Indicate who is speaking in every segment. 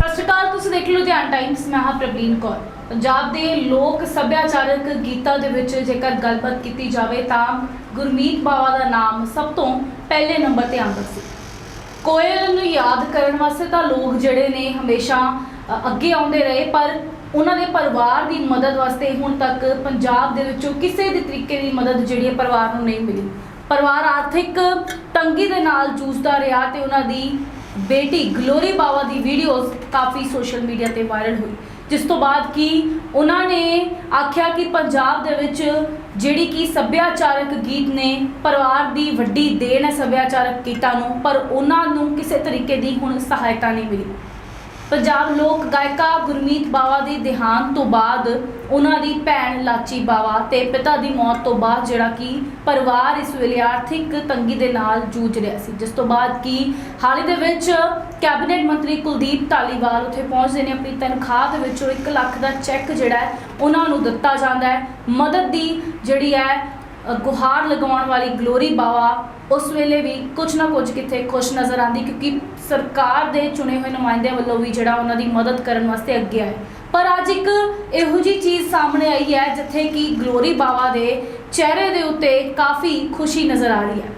Speaker 1: ਸਤਿ ਸ਼੍ਰੀ ਅਕਾਲ ਤੁਸੀਂ ਦੇਖ ਲੁਧਿਆਣਾ ਟਾਈਮਸ ਮੈਂ ਹਾਂ ਪ੍ਰਬੀਨ ਕੌਰ। ਪੰਜਾਬ ਦੇ ਲੋਕ ਸੱਭਿਆਚਾਰਕ ਗੀਤਾਂ ਦੇ ਵਿੱਚ ਜੇਕਰ ਗੱਲਬਾਤ ਕੀਤੀ ਜਾਵੇ ਤਾਂ ਗੁਰਮੀਤ ਬਾਵਾ ਦਾ ਨਾਮ ਸਭ ਤੋਂ ਪਹਿਲੇ ਨੰਬਰ ਤੇ ਆਉਂਦਾ ਸੀ। ਕੋਇਲ ਨੂੰ ਯਾਦ ਕਰਨ ਵਾਸਤੇ ਤਾਂ ਲੋਕ ਜਿਹੜੇ ਨੇ ਹਮੇਸ਼ਾ ਅ, ਅੱਗੇ ਆਉਂਦੇ ਰਹੇ ਪਰ ਉਹਨਾਂ ਦੇ ਪਰਿਵਾਰ ਦੀ ਮਦਦ ਵਾਸਤੇ ਹੁਣ ਤੱਕ ਪੰਜਾਬ ਦੇ ਵਿੱਚੋਂ ਕਿਸੇ ਵੀ ਤਰੀਕੇ ਦੀ ਮਦਦ ਜਿਹੜੀ ਹੈ ਪਰਿਵਾਰ ਨੂੰ ਨਹੀਂ ਮਿਲੀ। ਪਰਿਵਾਰ ਆਰਥਿਕ ਤੰਗੀ ਦੇ ਨਾਲ ਜੂਝਦਾ ਰਿਹਾ ਤੇ ਉਹਨਾਂ ਦੀ ਬੇਟੀ ਗਲੋਰੀ ਬਾਵਾ ਦੀ ਵੀਡੀਓਜ਼ ਕਾਫੀ ਸੋਸ਼ਲ ਮੀਡੀਆ ਤੇ ਵਾਇਰਲ ਹੋਈ। ਜਿਸ ਤੋਂ ਬਾਅਦ ਕਿ ਉਹਨਾਂ ਨੇ ਆਖਿਆ ਕਿ ਪੰਜਾਬ ਦੇ ਵਿੱਚ ਜਿਹੜੀ ਕਿ ਸੱਭਿਆਚਾਰਕ ਗੀਤ ਨੇ, ਪਰਿਵਾਰ ਦੀ ਵੱਡੀ ਦੇਣ ਹੈ ਸੱਭਿਆਚਾਰਕ ਗੀਤਾਂ ਨੂੰ, ਪਰ ਉਹਨਾਂ ਨੂੰ ਕਿਸੇ ਤਰੀਕੇ ਦੀ ਹੁਣ ਸਹਾਇਤਾ ਨਹੀਂ ਮਿਲੀ। ਪੰਜਾਬ ਲੋਕ ਗਾਇਕਾ ਗੁਰਮੀਤ ਬਾਵਾ ਦੀ ਦੇਹਾਂਤ ਤੋਂ ਬਾਅਦ ਉਹਨਾਂ ਦੀ ਭੈਣ ਲਾਚੀ ਬਾਵਾ ਤੇ ਪਿਤਾ ਦੀ ਮੌਤ ਤੋਂ ਬਾਅਦ ਜਿਹੜਾ ਕਿ ਪਰਿਵਾਰ ਇਸ ਵੇਲੇ ਆਰਥਿਕ ਤੰਗੀ ਦੇ ਨਾਲ ਜੂਝ ਰਿਹਾ ਸੀ। ਜਿਸ ਤੋਂ ਬਾਅਦ ਕਿ ਹਾਲ ਹੀ ਦੇ ਵਿੱਚ ਕੈਬਨਿਟ ਮੰਤਰੀ ਕੁਲਦੀਪ ਧਾਲੀਵਾਲ ਉੱਥੇ ਪਹੁੰਚਦੇ ਨੇ, ਆਪਣੀ ਤਨਖਾਹ ਦੇ ਵਿੱਚੋਂ 1 ਲੱਖ ਦਾ ਚੈੱਕ ਜਿਹੜਾ ਹੈ ਉਹਨਾਂ ਨੂੰ ਦਿੱਤਾ ਜਾਂਦਾ ਹੈ। ਮਦਦ ਦੀ ਜਿਹੜੀ ਹੈ ਗੁਹਾਰ ਲਗਾਉਣ ਵਾਲੀ ਗਲੋਰੀ ਬਾਵਾ ਉਸ ਵੇਲੇ ਵੀ ਕੁਝ ਨਾ ਕੁਝ ਕਿਤੇ ਖੁਸ਼ ਨਜ਼ਰ ਆਂਦੀ ਕਿਉਂਕਿ ਸਰਕਾਰ ਦੇ ਚੁਣੇ ਹੋਏ ਨੁਮਾਇੰਦਿਆਂ ਵੱਲੋਂ ਵੀ ਜਿਹੜਾ ਉਹਨਾਂ ਦੀ ਮਦਦ ਕਰਨ ਵਾਸਤੇ ਅੱਗੇ ਆਏ। ਪਰ ਅੱਜ ਇੱਕ ਇਹੋ ਜੀ ਚੀਜ਼ ਸਾਹਮਣੇ ਆਈ ਹੈ, ਜਿੱਥੇ ਕਿ ਗਲੋਰੀ ਬਾਵਾ ਦੇ ਚਿਹਰੇ ਦੇ ਉੱਤੇ ਕਾਫੀ ਖੁਸ਼ੀ ਨਜ਼ਰ ਆ ਰਹੀ ਹੈ।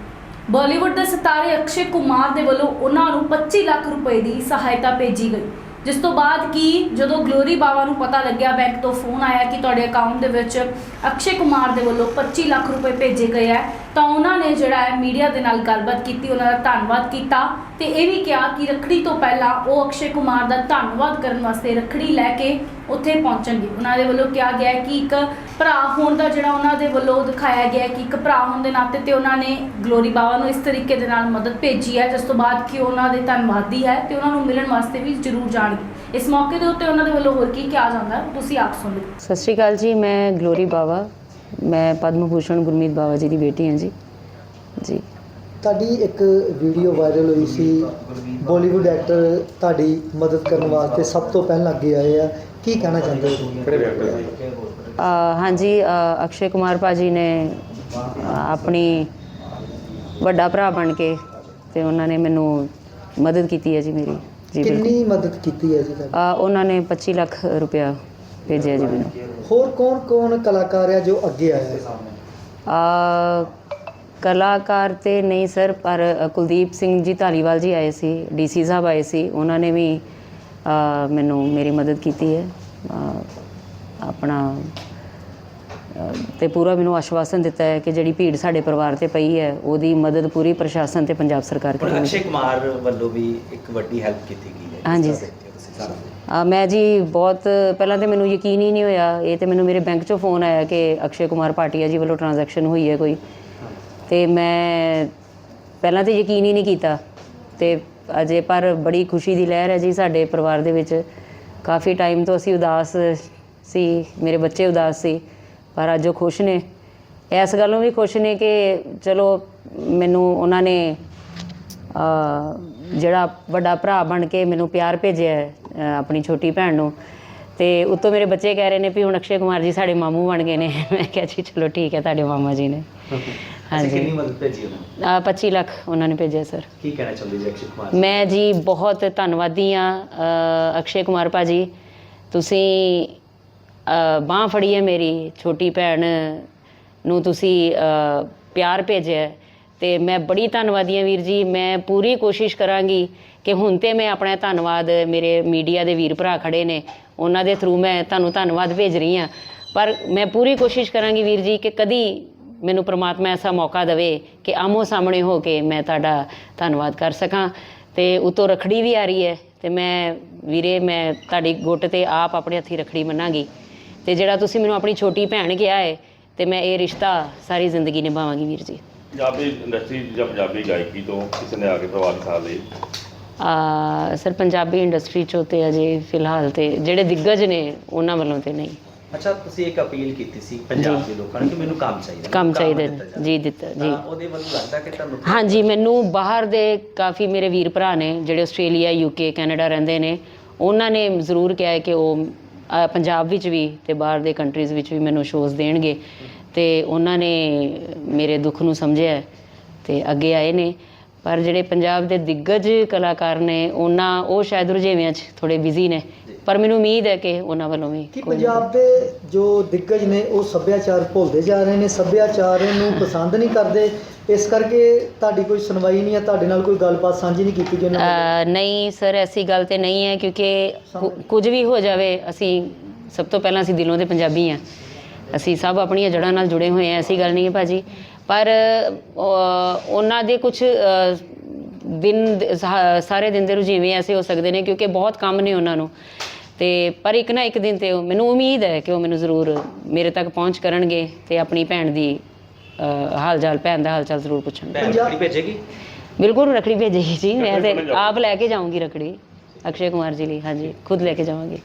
Speaker 1: ਬਾਲੀਵੁੱਡ ਦੇ ਸਿਤਾਰੇ ਅਕਸ਼ੇ ਕੁਮਾਰ ਦੇ ਵੱਲੋਂ ਉਹਨਾਂ ਨੂੰ 25 ਲੱਖ ਰੁਪਏ ਦੀ ਸਹਾਇਤਾ ਭੇਜੀ ਗਈ। ਜਿਸ ਤੋਂ ਬਾਅਦ ਕੀ ਜਦੋਂ ਗਲੋਰੀ ਬਾਵਾ ਨੂੰ ਪਤਾ ਲੱਗਿਆ ਬੈਂਕ ਤੋਂ ਫੋਨ ਆਇਆ ਕਿ ਤੁਹਾਡੇ ਅਕਾਊਂਟ ਦੇ ਵਿੱਚ ਅਕਸ਼ੇ ਕੁਮਾਰ ਦੇ ਵੱਲੋਂ 25 ਲੱਖ ਰੁਪਏ ਭੇਜੇ ਗਏ ਹੈ, ਤਾਂ ਉਹਨਾਂ ਨੇ ਜਿਹੜਾ ਹੈ ਮੀਡੀਆ ਦੇ ਨਾਲ ਗੱਲਬਾਤ ਕੀਤੀ, ਉਹਨਾਂ ਦਾ ਧੰਨਵਾਦ ਕੀਤਾ ਤੇ ਇਹ ਵੀ ਕਿਹਾ ਕਿ ਰੱਖੜੀ ਤੋਂ ਪਹਿਲਾਂ ਉਹ ਅਕਸ਼ੇ ਕੁਮਾਰ ਦਾ ਧੰਨਵਾਦ ਕਰਨ ਵਾਸਤੇ ਰੱਖੜੀ ਲੈ ਕੇ ਉੱਥੇ ਪਹੁੰਚਣਗੇ। ਉਹਨਾਂ ਦੇ ਵੱਲੋਂ ਕਿਹਾ ਗਿਆ ਹੈ ਕਿ ਇੱਕ ਭਰਾ ਹੋਣ ਦਾ ਜਿਹੜਾ ਉਹਨਾਂ ਦੇ ਵੱਲੋਂ ਦਿਖਾਇਆ ਗਿਆ ਹੈ ਕਿ ਇੱਕ ਭਰਾ ਹੋਣ ਦੇ ਨਾਤੇ ਤੇ ਉਹਨਾਂ ਨੇ ਗਲੋਰੀ ਬਾਵਾ ਨੂੰ ਇਸ ਤਰੀਕੇ ਦੇ ਨਾਲ ਮਦਦ ਭੇਜੀ ਹੈ ਜਿਸ ਤੋਂ ਬਾਅਦ ਕਿ ਉਹਨਾਂ ਦੇ ਧੰਨਵਾਦੀ ਹੈ ਤੇ ਉਹਨਾਂ ਨੂੰ ਮਿਲਣ ਵਾਸਤੇ ਵੀ ਜ਼ਰੂਰ ਜਾਣਗੇ। ਇਸ ਮੌਕੇ ਦੇ ਉੱਤੇ ਉਹਨਾਂ ਦੇ ਵੱਲੋਂ ਹੋਰ ਕੀ ਕਿਹਾ ਜਾਂਦਾ ਤੁਸੀਂ ਆਪ ਸੁਣ ਲਓ।
Speaker 2: ਸਤਿ ਸ਼੍ਰੀ ਅਕਾਲ ਜੀ ਮੈਂ ਗਲੋਰੀ ਬਾਵਾ। ਮੈਂ ਪਦਮ ਭੂਸ਼ਣ ਗੁਰਮੀਤ ਬਾਵਾ ਜੀ ਦੀ ਬੇਟੀ ਹਾਂ ਜੀ। ਜੀ।
Speaker 3: ਤੁਹਾਡੀ ਇੱਕ ਵੀਡੀਓ ਵਾਇਰਲ ਹੋਈ ਸੀ ਬਾਲੀਵੁੱਡ ਐਕਟਰ ਤੁਹਾਡੀ ਮਦਦ ਕਰਨ ਵਾਸਤੇ ਸਭ ਤੋਂ ਪਹਿਲਾਂ ਅੱਗੇ ਆਏ ਆ। ਕੀ ਕਹਿਣਾ ਚਾਹੁੰਦੇ ਹੋ?
Speaker 2: ਹਾਂਜੀ ਅਕਸ਼ੇ ਕੁਮਾਰ ਭਾਜੀ ਨੇ ਆਪਣੀ ਵੱਡਾ ਭਰਾ ਬਣ ਕੇ ਤੇ ਉਹਨਾਂ ਨੇ ਮੈਨੂੰ ਮਦਦ ਕੀਤੀ ਹੈ ਜੀ ਮੇਰੀ। ਜੀ
Speaker 3: ਕਿੰਨੀ ਮਦਦ ਕੀਤੀ ਹੈ ਜੀ
Speaker 2: ਉਹਨਾਂ ਨੇ 25 ਲੱਖ ਰੁਪਇਆ ਭੇਜਿਆ ਜੀ ਮੈਨੂੰ।
Speaker 3: ਹੋਰ ਕੌਣ ਕੌਣ ਕਲਾਕਾਰ ਆ ਜੋ ਅੱਗੇ ਆਇਆ ਹੈ
Speaker 2: ਅ, ਕਲਾਕਾਰ ਤੇ ਨਹੀਂ ਸਰ ਪਰ ਕੁਲਦੀਪ ਸਿੰਘ ਜੀ ਧਾਲੀਵਾਲ ਜੀ ਆਏ ਸੀ ਡੀਸੀ ਸਾਹਿਬ ਆਏ ਸੀ ਉਹਨਾਂ ਨੇ ਵੀ ਮੈਨੂੰ ਮੇਰੀ ਮਦਦ ਕੀਤੀ ਹੈ। ਆਪਣਾ ਤੇ ਪੂਰਾ ਮੈਨੂੰ ਆਸ਼ਵਾਸਨ ਦਿੱਤਾ ਹੈ ਕਿ ਜਿਹੜੀ ਭੀੜ ਸਾਡੇ ਪਰਿਵਾਰ ਤੇ ਪਈ ਹੈ ਉਹਦੀ ਮਦਦ ਪੂਰੀ ਪ੍ਰਸ਼ਾਸਨ ਤੇ ਪੰਜਾਬ ਸਰਕਾਰ ਕਰੇਗੀ।
Speaker 4: ਅਕਸ਼ੇ ਕੁਮਾਰ ਵੱਲੋਂ ਵੀ ਇੱਕ ਵੱਡੀ ਹੈਲਪ ਕੀਤੀ ਗਈ ਹੈ।
Speaker 2: ਹਾਂਜੀ। ਮੈਂ ਜੀ ਬਹੁਤ ਪਹਿਲਾਂ ਤੇ ਮੈਨੂੰ ਯਕੀਨ ਹੀ ਨਹੀਂ ਹੋਇਆ। ਇਹ ਤੇ ਮੈਨੂੰ ਮੇਰੇ ਬੈਂਕ ਚੋਂ ਫੋਨ ਆਇਆ ਕਿ ਅਕਸ਼ੇ ਕੁਮਾਰ ਭਾਟੀਆ ਜੀ ਵੱਲੋਂ ਟ੍ਰਾਂਜੈਕਸ਼ਨ ਹੋਈ ਹੈ ਕੋਈ। ਤੇ ਮੈਂ ਪਹਿਲਾਂ ਤੇ ਯਕੀਨ ਹੀ ਨਹੀਂ ਕੀਤਾ। ਤੇ ਅਜੇ ਪਰ ਬੜੀ ਖੁਸ਼ੀ ਦੀ ਲਹਿਰ ਹੈ ਜੀ ਸਾਡੇ ਪਰਿਵਾਰ ਦੇ ਵਿੱਚ। ਕਾਫੀ ਟਾਈਮ ਤੋਂ ਅਸੀਂ ਉਦਾਸ ਸੀ, ਮੇਰੇ ਬੱਚੇ ਉਦਾਸ ਸੀ, ਪਰ ਅੱਜ ਉਹ ਖੁਸ਼ ਨੇ। ਇਸ ਗੱਲੋਂ ਵੀ ਖੁਸ਼ ਨੇ ਕਿ ਚਲੋ ਮੈਨੂੰ ਉਹਨਾਂ ਨੇ ਜਿਹੜਾ ਵੱਡਾ ਭਰਾ ਬਣ ਕੇ ਮੈਨੂੰ ਪਿਆਰ ਭੇਜਿਆ ਆਪਣੀ ਛੋਟੀ ਭੈਣ ਨੂੰ। ਤੇ ਉੱਤੋਂ ਮੇਰੇ ਬੱਚੇ ਕਹਿ ਰਹੇ ਨੇ ਵੀ ਹੁਣ ਅਕਸ਼ੇ ਕੁਮਾਰ ਜੀ ਸਾਡੇ ਮਾਮੂ ਬਣ ਗਏ ਨੇ। ਮੈਂ ਕਿਹਾ ਜੀ ਚਲੋ ਠੀਕ ਹੈ ਤੁਹਾਡੇ ਮਾਮਾ ਜੀ ਨੇ। ਹਾਂਜੀ।
Speaker 4: ਕਿੰਨੀ ਮਦਦ ਭੇਜੀ ਉਹਨਾਂ ਨੂੰ?
Speaker 2: ਅ, 25 ਲੱਖ ਉਹਨਾਂ ਨੇ ਭੇਜਿਆ ਸਰ।
Speaker 4: ਕੀ ਕਹਿਣਾ ਚਾਹੁੰਦੇ ਜੀ ਅਕਸ਼ੇ ਕੁਮਾਰ
Speaker 2: ਮੈਂ ਜੀ ਬਹੁਤ ਧੰਨਵਾਦੀ ਆ ਅਕਸ਼ੇ ਕੁਮਾਰ ਭਾਜੀ। ਤੁਸੀਂ ਬਾਹ ਫੜੀ ਹੈ ਮੇਰੀ ਛੋਟੀ ਭੈਣ ਨੂੰ ਤੁਸੀਂ ਪਿਆਰ ਭੇਜਿਆ ਤੇ ਮੈਂ ਬੜੀ ਧੰਨਵਾਦੀ ਹਾਂ ਵੀਰ ਜੀ। ਮੈਂ ਪੂਰੀ ਕੋਸ਼ਿਸ਼ ਕਰਾਂਗੀ ਕਿ ਹੁਣ ਤੇ ਮੈਂ ਆਪਣਾ ਧੰਨਵਾਦ ਮੇਰੇ ਮੀਡੀਆ ਦੇ ਵੀਰ ਭਰਾ ਖੜੇ ਨੇ ਉਹਨਾਂ ਦੇ ਥਰੂ ਮੈਂ ਤੁਹਾਨੂੰ ਧੰਨਵਾਦ ਭੇਜ ਰਹੀ ਹਾਂ। ਪਰ ਮੈਂ ਪੂਰੀ ਕੋਸ਼ਿਸ਼ ਕਰਾਂਗੀ ਵੀਰ ਜੀ ਕਿ ਕਦੀ ਮੈਨੂੰ ਪ੍ਰਮਾਤਮਾ ਐਸਾ ਮੌਕਾ ਦੇਵੇ ਕਿ ਆਮੋ ਸਾਹਮਣੇ ਹੋ ਕੇ ਮੈਂ ਤੁਹਾਡਾ ਧੰਨਵਾਦ ਕਰ ਸਕਾਂ ਤੇ ਉਤੋਂ ਰਖੜੀ ਵੀ ਆ ਰਹੀ ਹੈ ਤੇ ਮੈਂ ਵੀਰੇ ਮੈਂ ਤੁਹਾਡੀ ਗੁੱਟ ਤੇ ਆਪ ਆਪਣੇ ਹੱਥੀ ਰਖੜੀ ਮੰਨਾਂਗੀ ਤੇ ਜਿਹੜਾ ਤੁਸੀਂ ਮੈਨੂੰ ਆਪਣੀ ਛੋਟੀ ਭੈਣ ਕਿਹਾ ਹੈ ਤੇ ਮੈਂ ਇਹ ਰਿਸ਼ਤਾ ਸਾਰੀ ਜ਼ਿੰਦਗੀ ਨਿਭਾਵਾਂਗੀ ਵੀਰ ਜੀ।
Speaker 5: ਪੰਜਾਬੀ ਇੰਡਸਟਰੀ ਜਾਂ ਪੰਜਾਬੀ ਗਾਇਕੀ ਤੋਂ ਕਿਸੇ ਨੇ ਆ ਕੇ ਪ੍ਰਭਾਵਿਤ ਸਾਥ ਲਈ
Speaker 2: ਸਰ ਪੰਜਾਬੀ ਇੰਡਸਟਰੀ ਚੋਂ ਤੇ ਅਜੇ ਫਿਲਹਾਲ ਤੇ ਜਿਹੜੇ ਦਿੱਗਜ ਨੇ ਉਹਨਾਂ ਵੱਲੋਂ ਤੇ ਨਹੀਂ।
Speaker 4: ਅੱਛਾ ਤੁਸੀਂ ਇੱਕ ਅਪੀਲ ਕੀਤੀ ਸੀ ਪੰਜਾਬ ਦੇ ਲੋਕਾਂ ਨੂੰ ਕਿ ਮੈਨੂੰ ਕੰਮ ਚਾਹੀਦਾ।
Speaker 2: ਕੰਮ ਚਾਹੀਦਾ। ਜੀ ਦਿੱਤਾ ਜੀ।
Speaker 4: ਉਹਦੇ ਵੱਲੋਂ ਲੱਗਦਾ ਕਿ ਤੁਹਾਨੂੰ
Speaker 2: ਹਾਂਜੀ ਮੈਨੂੰ ਬਾਹਰ ਦੇ ਕਾਫੀ ਮੇਰੇ ਵੀਰ ਭਰਾ ਨੇ ਜਿਹੜੇ ਆਸਟ੍ਰੇਲੀਆ ਯੂਕੇ ਕੈਨੇਡਾ ਰਹਿੰਦੇ ਨੇ ਉਹਨਾਂ ਨੇ ਜ਼ਰੂਰ ਕਿਹਾ ਕਿ ਉਹ ਪੰਜਾਬ ਵਿੱਚ ਵੀ ਤੇ ਬਾਹਰ ਦੇ ਕੰਟਰੀਜ਼ ਵਿੱਚ ਵੀ ਮੈਨੂੰ ਸ਼ੋਜ਼ ਦੇਣਗੇ। ਤੇ ਉਹਨਾਂ ਨੇ ਮੇਰੇ ਦੁੱਖ ਨੂੰ ਸਮਝਿਆ ਤੇ ਅੱਗੇ ਆਏ ਨੇ। ਪਰ ਜਿਹੜੇ ਪੰਜਾਬ ਦੇ ਦਿੱਗਜ ਕਲਾਕਾਰ ਨੇ ਉਹਨਾਂ ਉਹ ਸ਼ਾਇਦ ਰੁਝੇਵਿਆਂ 'ਚ ਥੋੜੇ ਬਿਜ਼ੀ ਨੇ। ਪਰ ਮੈਨੂੰ ਉਮੀਦ ਹੈ ਕਿ ਉਹਨਾਂ ਵੱਲੋਂ ਵੀ
Speaker 3: ਕਿ
Speaker 2: ਕੋਈ-
Speaker 3: ਪੰਜਾਬ ਦੇ ਜੋ ਦਿੱਗਜ ਨੇ ਉਹ ਸੱਭਿਆਚਾਰ ਭੁੱਲਦੇ ਜਾ ਰਹੇ ਨੇ ਸੱਭਿਆਚਾਰ ਨੂੰ ਪਸੰਦ ਨਹੀਂ ਕਰਦੇ। ਇਸ ਕਰਕੇ ਤੁਹਾਡੀ ਕੋਈ ਸੁਣਵਾਈ ਨਹੀਂ ਹੈ ਤੁਹਾਡੇ ਨਾਲ ਕੋਈ ਗੱਲਬਾਤ ਸਾਂਝੀ ਨਹੀਂ ਕੀਤੀ?
Speaker 2: ਅ, ਨਹੀਂ ਸਰ ਐਸੀ ਗੱਲ ਤੇ ਨਹੀਂ ਹੈ ਕਿਉਂਕਿ ਕੁਝ ਵੀ ਹੋ ਜਾਵੇ ਅਸੀਂ ਸਭ ਤੋਂ ਪਹਿਲਾਂ ਅਸੀਂ ਦਿਲੋਂ ਦੇ ਪੰਜਾਬੀ ਆ ਅਸੀਂ ਸਭ ਆਪਣੀਆਂ ਜੜ੍ਹਾਂ ਨਾਲ ਜੁੜੇ ਹੋਏ ਆ ਐਸੀ ਗੱਲ ਨਹੀਂ ਹੈ ਭਾਜੀ। ਪਰ ਉਹਨਾਂ ਦੇ ਕੁਝ ਦਿਨ ਸਾਰੇ ਦਿਨ ਦੇ ਰੁਝੇਵੇਂ ਐਸੇ ਹੋ ਸਕਦੇ ਨੇ ਕਿਉਂਕਿ ਬਹੁਤ ਕੰਮ ਨੇ ਉਹਨਾਂ ਨੂੰ। ਤੇ ਪਰ ਇੱਕ ਨਾ ਇੱਕ ਦਿਨ ਤੇ ਮੈਨੂੰ ਉਮੀਦ ਹੈ ਕਿ ਉਹ ਮੈਨੂੰ ਜ਼ਰੂਰ ਮੇਰੇ ਤੱਕ ਪਹੁੰਚ ਕਰਨਗੇ ਤੇ ਆਪਣੀ ਭੈਣ ਦੀ ਹਾਲ ਚਾਲ ਭੈਣ ਦਾ ਹਾਲ ਚਾਲ ਜ਼ਰੂਰ ਪੁੱਛਣਗੇ।
Speaker 4: ਰੱਖੜੀ ਭੇਜੇਗੀ?
Speaker 2: ਬਿਲਕੁਲ ਰਖੜੀ ਭੇਜੇਗੀ ਜੀ ਮੈਂ ਤੇ? ਆਪ ਲੈ ਕੇ ਜਾਊਂਗੀ ਰਖੜੀ। ਅਕਸ਼ੇ ਕੁਮਾਰ ਜੀ ਲਈ ਹਾਂਜੀ ਖੁਦ ਲੈ ਕੇ ਜਾਵਾਂਗੀ।